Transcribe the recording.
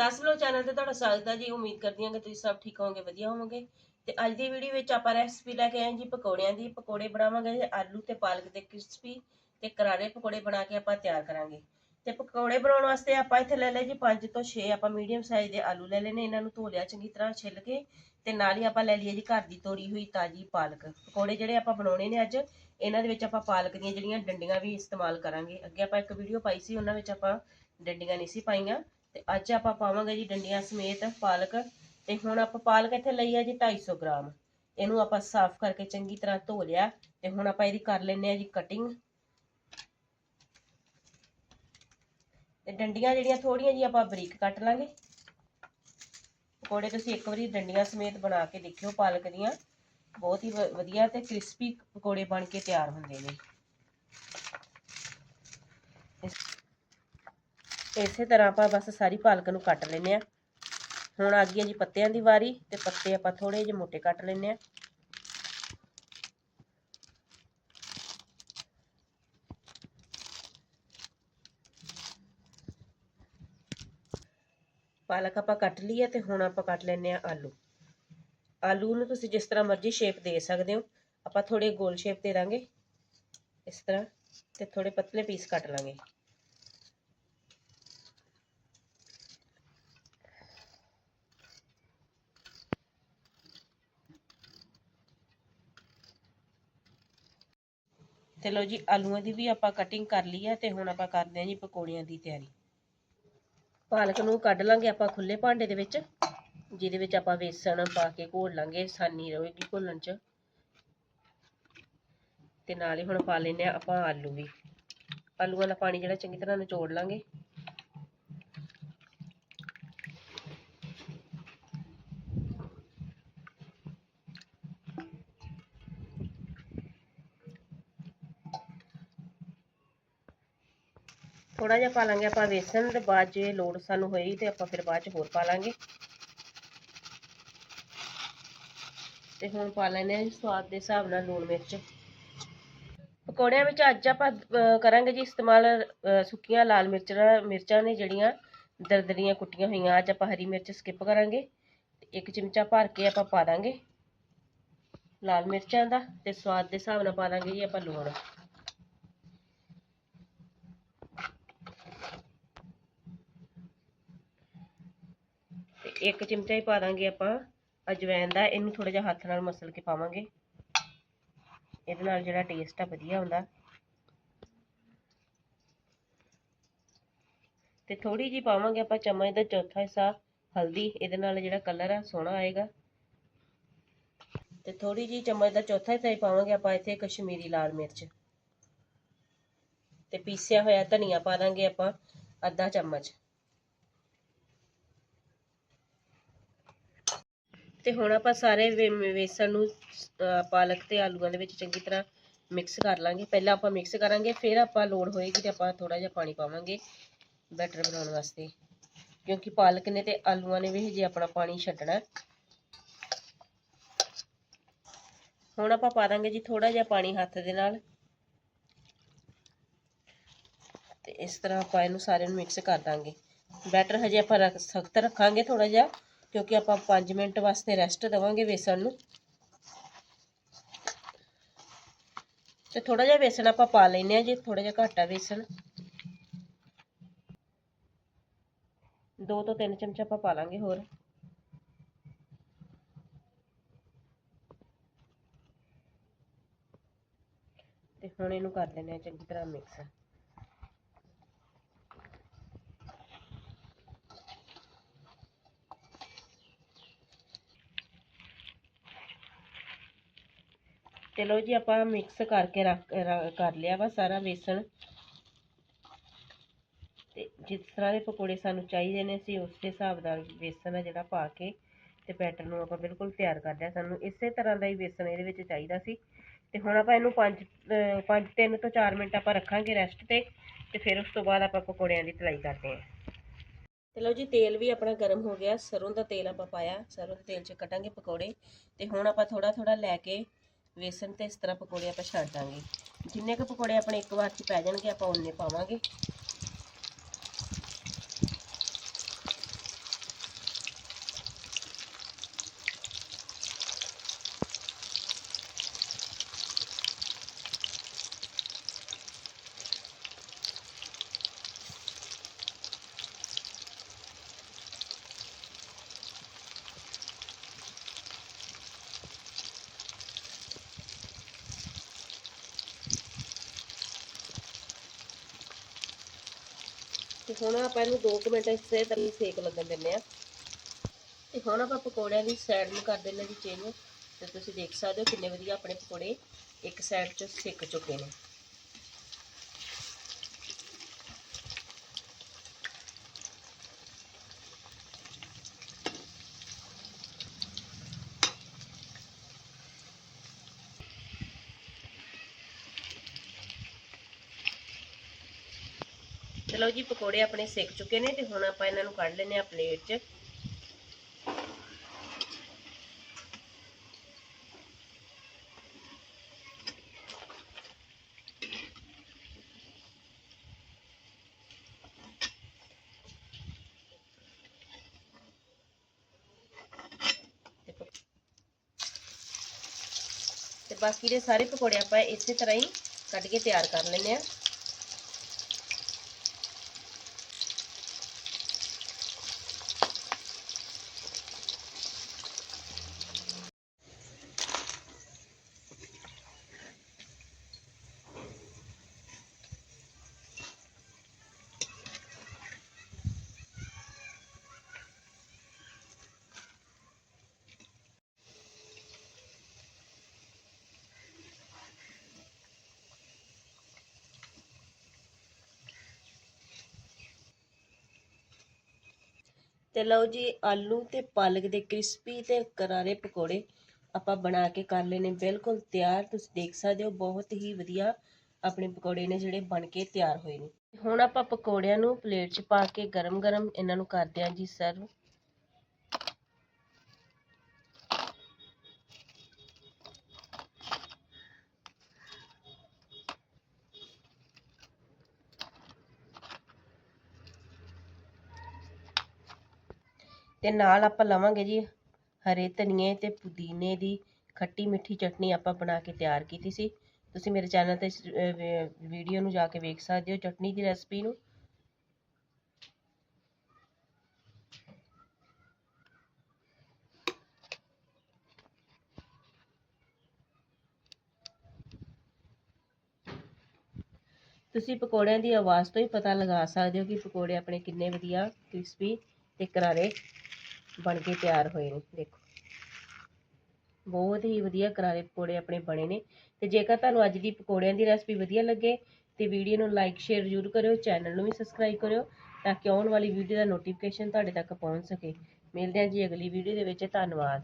10 ਲੋ channel ਤੇ ਤੁਹਾਡਾ ਸਵਾਗਤ ਹੈ ਜੀ। ਉਮੀਦ ਕਰਦੀ ਹਾਂ ਕਿ ਤੁਸੀਂ ਸਭ ਠੀਕ ਹੋਵੋਗੇ, ਵਧੀਆ ਹੋਵੋਗੇ। ਤੇ ਅੱਜ ਦੀ ਵੀਡੀਓ ਵਿੱਚ ਆਪਾਂ ਰੈਸਪੀ ਲੈ ਕੇ ਆਏ ਜੀ ਪਕੌੜਿਆਂ ਦੀ। ਪਕੌੜੇ ਬਣਾਵਾਂਗੇ ਆਲੂ ਤੇ ਪਾਲਕ ਦੇ ਕ੍ਰਿਸਪੀ ਤੇ ਕਰਾਰੇ ਪਕੌੜੇ ਬਣਾ ਕੇ ਆਪਾਂ ਤਿਆਰ ਕਰਾਂਗੇ। ਤੇ ਪਕੌੜੇ ਬਣਾਉਣ ਵਾਸਤੇ ਆਪਾਂ ਇੱਥੇ ਲੈ ਲਏ ਜੀ 5 ਤੋਂ 6 ਆਪਾਂ ਮੀਡੀਅਮ ਸਾਈਜ਼ ਦੇ ਆਲੂ ਲੈ ਲੈਣੇ ਇਹਨਾਂ ਨੂੰ ਧੋ ਲਿਆ ਚੰਗੀ ਤਰ੍ਹਾਂ ਛਿੱਲ ਕੇ ਤੇ ਨਾਲ ਹੀ ਆਪਾਂ ਲੈ ਲਈਏ ਜੀ ਘਰ ਦੀ ਤੋਰੀ ਹੋਈ ਤਾਜੀ ਪਾਲਕ। ਪਕੌੜੇ ਜਿਹੜੇ ਆਪਾਂ ਬਣਾਉਣੇ ਨੇ ਅੱਜ, ਇਹਨਾਂ ਦੇ ਵਿੱਚ ਆਪਾਂ ਪਾਲਕ ਦੀਆਂ ਜਿਹੜੀਆਂ ਡੰਡੀਆਂ ਵੀ ਇਸਤੇਮਾਲ ਕਰਾਂਗੇ। ਅੱਗੇ ਆਪਾਂ ਇੱਕ ਵੀਡੀਓ ਪਾਈ ਸੀ, ਉਹਨਾਂ ਵਿੱਚ ਆਪਾਂ ਡੰਡੀਆਂ ਨਹੀਂ ਸੀ ਪਾਈਆਂ। ਤੇ ਅੱਜ ਆਪਾਂ ਪਾਵਾਂਗੇ ਜੀ ਡੰਡੀਆਂ ਸਮੇਤ ਪਾਲਕ ਤੇ ਹੁਣ ਆਪਾਂ ਪਾਲਕ ਇੱਥੇ ਲਈ ਆ ਜੀ 250 ਗ੍ਰਾਮ। ਇਹਨੂੰ ਆਪਾਂ ਸਾਫ਼ ਕਰਕੇ ਚੰਗੀ ਤਰ੍ਹਾਂ ਧੋ ਲਿਆ ਤੇ ਹੁਣ ਆਪਾਂ ਇਹਦੀ ਕਰ ਲੈਨੇ ਆ ਜੀ ਕਟਿੰਗ ਤੇ ਡੰਡੀਆਂ ਜਿਹੜੀਆਂ ਥੋੜੀਆਂ ਜੀ ਆਪਾਂ ਬਰੀਕ ਕੱਟ ਲਾਂਗੇ। ਪਕੌੜੇ ਤੁਸੀਂ ਇੱਕ ਵਾਰੀ ਡੰਡੀਆਂ ਸਮੇਤ ਬਣਾ ਕੇ ਦੇਖਿਓ ਪਾਲਕ ਦੀਆਂ। ਬਹੁਤ ਹੀ ਵ- ਵਧੀਆ ਤੇ ਕ੍ਰਿਸਪੀ ਪਕੌੜੇ ਬਣ ਕੇ ਤਿਆਰ ਹੁੰਦੇ ਨੇ। ਇਸੇ ਤਰ੍ਹਾਂ ਆਪਾਂ ਬਸ ਸਾਰੀ ਪਾਲਕ ਨੂੰ ਕੱਟ ਲੈਨੇ ਆ ਹੁਣ ਆ ਗਈ ਹੈ ਜੀ ਪੱਤਿਆਂ ਦੀ ਵਾਰੀ ਤੇ ਪੱਤੇ ਆਪਾਂ ਥੋੜੇ ਜਿਹੇ ਮੋਟੇ ਕੱਟ ਲੈਨੇ ਆ ਪਾਲਕ ਆਪਾਂ ਕੱਟ ਲਈ ਹੈ ਤੇ ਹੁਣ ਆਪਾਂ ਕੱਟ ਲੈਨੇ ਆ ਆਲੂ। ਆਲੂ ਨੂੰ ਤੁਸੀਂ ਜਿਸ ਤਰ੍ਹਾਂ ਮਰਜ਼ੀ ਸ਼ੇਪ ਦੇ ਸਕਦੇ ਹੋ। ਆਪਾਂ ਥੋੜੇ ਗੋਲ ਸ਼ੇਪ ਦੇ ਦਾਂਗੇ। ਇਸ ਤਰ੍ਹਾਂ ਤੇ ਥੋੜੇ ਪਤਲੇ ਪੀਸ ਕੱਟ ਲਾਂਗੇ। ਤੇ ਲਓ ਜੀ, ਆਲੂਆਂ ਦੀ ਵੀ ਆਪਾਂ ਕਟਿੰਗ ਕਰ ਲਈ ਹੈ ਤੇ ਹੁਣ ਆਪਾਂ ਕਰਦੇ ਹਾਂ ਜੀ ਪਕੌੜਿਆਂ ਦੀ ਤਿਆਰੀ। ਪਾਲਕ ਨੂੰ ਕੱਢ ਲਾਂਗੇ ਆਪਾਂ ਖੁੱਲੇ ਭਾਂਡੇ ਦੇ ਵਿੱਚ, ਜਿਹਦੇ ਵਿੱਚ ਆਪਾਂ ਵੇਸਣ ਪਾ ਕੇ ਘੋਲ ਲਾਂਗੇ ਆਸਾਨੀ ਰਹੇਗੀ ਘੋਲਣ 'ਚ। ਤੇ ਨਾਲ ਹੀ ਹੁਣ ਪਾ ਲੈਨੇ ਆ ਆਪਾਂ ਆਲੂ ਵੀ। ਆਲੂਆਂ ਦਾ ਪਾਣੀ ਜਿਹੜਾ ਚੰਗੀ ਤਰ੍ਹਾਂ ਨਿਚੋੜ ਲਾਂਗੇ। ਥੋੜਾ ਜਿਹਾ ਪਾ ਲਾਂਗੇ ਆਪਾਂ ਵੇਸਣ ਤੇ ਬਾਅਦ ਜੇ ਲੋੜ ਸਾਨੂੰ ਹੋਈ ਤੇ ਆਪਾਂ ਫਿਰ ਬਾਅਦ ਚ ਹੋਰ ਪਾ ਲਾਂਗੇ। ਤੇ ਹੁਣ ਪਾ ਲੈਨੇ ਆ ਸਵਾਦ ਦੇ ਹਿਸਾਬ ਨਾਲ ਲੂਣ ਮਿਰਚ। ਪਕੌੜਿਆਂ ਵਿੱਚ ਅੱਜ ਆਪਾਂ ਕਰਾਂਗੇ ਜੀ ਇਸਤੇਮਾਲ ਅਹ, ਸੁੱਕੀਆਂ ਲਾਲ ਮਿਰਚਾਂ ਮਿਰਚਾਂ ਨੇ ਜਿਹੜੀਆਂ ਦਰਦਰੀਆਂ ਕੁੱਟੀਆਂ ਹੋਈਆਂ ਅੱਜ ਆਪਾਂ ਹਰੀ ਮਿਰਚ ਸਕਿਪ ਕਰਾਂਗੇ। ਤੇ ਇੱਕ ਚਮਚਾ ਭਰ ਕੇ ਆਪਾਂ ਪਾ ਦਾਂਗੇ ਲਾਲ ਮਿਰਚਾਂ ਦਾ ਤੇ ਸਵਾਦ ਦੇ ਹਿਸਾਬ ਨਾਲ ਪਾ ਦਾਂਗੇ ਜੀ ਆਪਾਂ ਲੂਣ। ਇੱਕ ਚਮਚਾ ਹੀ ਪਾ ਦਾਂਗੇ ਆਪਾਂ ਅਜਵਾਇਣ ਦਾ, ਇਹਨੂੰ ਥੋੜਾ ਜਿਹਾ ਹੱਥ ਨਾਲ ਮਸਲ ਕੇ ਪਾਵਾਂਗੇ। ਇਹਦੇ ਨਾਲ ਜਿਹੜਾ ਟੇਸਟ ਆ ਵਧੀਆ ਹੁੰਦਾ ਤੇ ਥੋੜੀ ਜੀ ਪਾਵਾਂਗੇ ਆਪਾਂ ਚਮਚ ਦਾ ਚੌਥਾ ਹਿੱਸਾ ਹਲਦੀ, ਇਹਦੇ ਨਾਲ ਜਿਹੜਾ ਕਲਰ ਆ ਸੋਹਣਾ ਆਏਗਾ। ਤੇ ਥੋੜੀ ਜੀ ਚਮਚ ਦਾ ਚੌਥਾ ਹਿੱਸਾ ਹੀ ਪਾਵਾਂਗੇ ਆਪਾਂ ਇੱਥੇ ਕਸ਼ਮੀਰੀ ਲਾਲ ਮਿਰਚ। ਤੇ ਪੀਸਿਆ ਹੋਇਆ ਧਨੀਆ ਪਾ ਦਾਂਗੇ ਆਪਾਂ ਅੱਧਾ ਚਮਚ। ਤੇ ਹੁਣ ਆਪਾਂ ਸਾਰੇ ਵੇ- ਵੇਸਣ ਨੂੰ ਅਹ, ਪਾਲਕ ਤੇ ਆਲੂਆਂ ਦੇ ਵਿੱਚ ਚੰਗੀ ਤਰ੍ਹਾਂ ਮਿਕਸ ਕਰ ਲਾਂਗੇ। ਪਹਿਲਾਂ ਆਪਾਂ ਮਿਕਸ ਕਰਾਂਗੇ ਫਿਰ ਆਪਾਂ ਲੋੜ ਹੋਏਗੀ ਤੇ ਆਪਾਂ ਥੋੜਾ ਜਿਹਾ ਪਾਣੀ ਪਾਵਾਂਗੇ ਬੈਟਰ ਬਣਾਉਣ ਵਾਸਤੇ। ਕਿਉਂਕਿ ਪਾਲਕ ਨੇ ਤੇ ਆਲੂਆਂ ਨੇ ਵੀ ਹਜੇ ਆਪਣਾ ਪਾਣੀ ਛੱਡਣਾ। ਹੁਣ ਆਪਾਂ ਪਾ ਦਾਂਗੇ ਜੀ ਥੋੜਾ ਜਿਹਾ ਪਾਣੀ ਹੱਥ ਦੇ ਨਾਲ। ਤੇ ਇਸ ਤਰ੍ਹਾਂ ਆਪਾਂ ਇਹਨੂੰ ਸਾਰਿਆਂ ਨੂੰ ਮਿਕਸ ਕਰ ਦਾਂਗੇ। ਬੈਟਰ ਹਜੇ ਆਪਾਂ ਰੱਖ ਸਖਤ ਰੱਖਾਂਗੇ ਥੋੜਾ ਜਿਹਾ। ਕਿਉਂਕਿ ਆਪਾਂ 5 ਮਿੰਟ ਵਾਸਤੇ ਰੈਸਟ ਦੇਵਾਂਗੇ ਵੇਸਣ ਨੂੰ ਤੇ ਥੋੜਾ ਜਿਹਾ ਵੇਸਣ ਆਪਾਂ ਪਾ ਲੈਨੇ ਆ ਜੀ ਥੋੜਾ ਜਿਹਾ ਘੱਟ ਆ ਵੇਸਣ ਦੋ ਤੋਂ ਤਿੰਨ ਚਮਚਾ ਆਪਾਂ ਪਾ ਲਾਂਗੇ ਹੋਰ ਤੇ ਹੁਣ ਇਹਨੂੰ ਕਰ ਲੈਨੇ ਆ ਚੰਗੀ ਤਰ੍ਹਾਂ ਮਿਕਸ ਚਲੋ ਜੀ, ਆਪਾਂ ਮਿਕਸ ਕਰਕੇ ਰੱਖ ਕਰ ਲਿਆ ਵਾ ਸਾਰਾ ਵੇਸਣ। ਤੇ ਜਿਸ ਤਰ੍ਹਾਂ ਦੇ ਪਕੌੜੇ ਸਾਨੂੰ ਚਾਹੀਦੇ ਨੇ, ਅਸੀਂ ਉਸ ਦੇ ਹਿਸਾਬ ਨਾਲ ਬੇਸਣ ਆ ਜਿਹੜਾ ਪਾ ਕੇ ਤੇ ਬੈਟਰ ਨੂੰ ਆਪਾਂ ਬਿਲਕੁਲ ਤਿਆਰ ਕਰ ਲਿਆ। ਸਾਨੂੰ ਇਸੇ ਤਰ੍ਹਾਂ ਦਾ ਹੀ ਬੇਸਣ ਇਹਦੇ ਵਿੱਚ ਚਾਹੀਦਾ ਸੀ। ਤੇ ਹੁਣ ਆਪਾਂ ਇਹਨੂੰ 5 5 3 ਤੋਂ 4 ਮਿੰਟ ਆਪਾਂ ਰੱਖਾਂਗੇ ਰੈਸਟ ਤੇ ਤੇ ਫਿਰ ਉਸ ਤੋਂ ਬਾਅਦ ਆਪਾਂ ਪਕੌੜਿਆਂ ਦੀ ਤਲਾਈ ਕਰਦੇ ਹਾਂ। ਤੇ ਲਓ ਜੀ, ਤੇਲ ਵੀ ਆਪਣਾ ਗਰਮ ਹੋ ਗਿਆ। ਸਰੋਂ ਦਾ ਤੇਲ ਆਪਾਂ ਪਾਇਆ। ਸਰੋਂ ਦੇ ਤੇਲ 'ਚ ਕਟਾਂਗੇ ਪਕੌੜੇ। ਤੇ ਹੁਣ ਆਪਾਂ ਥੋੜਾ ਥੋੜਾ ਲੈ ਕੇ ਵੇਸਣ ਤੇ ਇਸ ਤਰ੍ਹਾਂ ਪਕੌੜੇ ਆਪਾਂ ਛੱਡ ਦਾਂਗੇ। ਜਿੰਨੇ ਕੁ ਪਕੌੜੇ ਆਪਣੇ ਇੱਕ ਵਾਰ 'ਚ ਪੈ ਜਾਣਗੇ, ਆਪਾਂ ਉਨੇ ਪਾਵਾਂਗੇ। ਤੇ ਹੁਣ ਆਪਾਂ ਇਹਨੂੰ 2 ਮਿੰਟ ਇਸੇ ਤਰ੍ਹਾਂ ਸੇਕ ਲੱਗਣ ਦਿੰਨੇ ਆ ਤੇ ਹੁਣ ਆਪਾਂ ਪਕੌੜਿਆਂ ਦੀ ਸਾਈਡ ਨੂੰ ਕਰ ਦਿੰਨੇ ਜੀ ਚੇਂਜ। ਤੇ ਤੁਸੀਂ ਦੇਖ ਸਕਦੇ ਹੋ ਕਿੰਨੇ ਵਧੀਆ ਆਪਣੇ ਪਕੌੜੇ ਇੱਕ ਸਾਈਡ 'ਚ ਸਿੱਕ ਚੁੱਕੇ ਨੇ। ਲਓ ਜੀ, ਪਕੌੜੇ ਆਪਣੇ ਸਿੱਕ ਚੁੱਕੇ ਨੇ ਤੇ ਹੁਣ ਆਪਾਂ ਇਹਨਾਂ ਨੂੰ ਕੱਢ ਲੈਨੇ ਆ ਪਲੇਟ 'ਚ। ਤੇ ਬਾਕੀ ਦੇ ਸਾਰੇ ਪਕੌੜੇ ਆਪਾਂ ਇਸੇ ਤਰ੍ਹਾਂ ਹੀ ਕੱਢ ਕੇ ਤਿਆਰ ਕਰ ਲੈਨੇ ਆ ਤੇ ਲਓ ਜੀ, ਆਲੂ ਤੇ ਪਾਲਕ ਦੇ ਕ੍ਰਿਸਪੀ ਤੇ ਕਰਾਰੇ ਪਕੌੜੇ ਆਪਾਂ ਬਣਾ ਕੇ ਕਰ ਲਏ ਨੇ, ਬਿਲਕੁਲ ਤਿਆਰ। ਤੁਸੀਂ ਦੇਖ ਸਕਦੇ ਹੋ, ਬਹੁਤ ਹੀ ਵਧੀਆ ਆਪਣੇ ਪਕੌੜੇ ਨੇ ਜਿਹੜੇ ਬਣ ਕੇ ਤਿਆਰ ਹੋਏ ਨੇ। ਹੁਣ ਆਪਾਂ ਪਕੌੜਿਆਂ ਨੂੰ ਪਲੇਟ 'ਚ ਪਾ ਕੇ ਗਰਮ-ਗਰਮ ਇਹਨਾਂ ਨੂੰ ਕਰਦੇ ਹਾਂ ਜੀ ਸਰਵ ਤੇ ਨਾਲ ਆਪਾਂ ਲਵਾਂਗੇ ਜੀ ਹਰੇ ਧਨੀਏ ਤੇ ਪੁਦੀਨੇ ਦੀ ਖੱਟੀ ਮਿੱਠੀ ਚਟਨੀ ਆਪਾਂ ਬਣਾ ਕੇ ਤਿਆਰ ਕੀਤੀ ਸੀ। ਤੁਸੀਂ ਮੇਰੇ ਚੈਨਲ ਤੇ ਵੀਡੀਓ ਨੂੰ ਜਾ ਕੇ ਵੇਖ ਸਕਦੇ ਹੋ ਚਟਨੀ ਦੀ ਰੈਸਪੀ ਨੂੰ। ਤੁਸੀਂ ਪਕੌੜਿਆਂ ਦੀ ਆਵਾਜ਼ ਤੋਂ ਹੀ ਪਤਾ ਲਗਾ ਸਕਦੇ ਹੋ ਕਿ ਪਕੌੜੇ ਆਪਣੇ ਕਿੰਨੇ ਵਧੀਆ ਕ੍ਰਿਸਪੀ ਤੇ ਕਰਾਰੇ। ਬਣ ਕੇ ਤਿਆਰ ਹੋਏ ਨੇ, ਦੇਖੋ। ਬਹੁਤ ਹੀ ਵਧੀਆ ਕਰਾਰੇ ਪਕੌੜੇ ਆਪਣੇ ਬਣੇ ਨੇ ਤੇ ਜੇਕਰ ਤੁਹਾਨੂੰ ਅੱਜ ਦੀ ਪਕੌੜਿਆਂ ਦੀ ਰੈਸਪੀ ਵਧੀਆ ਲੱਗੇ ਤੇ ਵੀਡੀਓ ਨੂੰ ਲਾਈਕ ਸ਼ੇਅਰ ਜ਼ਰੂਰ ਕਰਿਓ ਚੈਨਲ ਨੂੰ ਵੀ ਸਬਸਕ੍ਰਾਈਬ ਕਰਿਓ ਤਾਂ ਕਿ ਆਉਣ ਵਾਲੀ ਵੀਡੀਓ ਦਾ ਨੋਟੀਫਿਕੇਸ਼ਨ ਤੁਹਾਡੇ ਤੱਕ ਪਹੁੰਚ ਸਕੇ। ਮਿਲਦੇ ਹਾਂ ਜੀ ਅਗਲੀ ਵੀਡੀਓ ਦੇ ਵਿੱਚ, ਧੰਨਵਾਦ।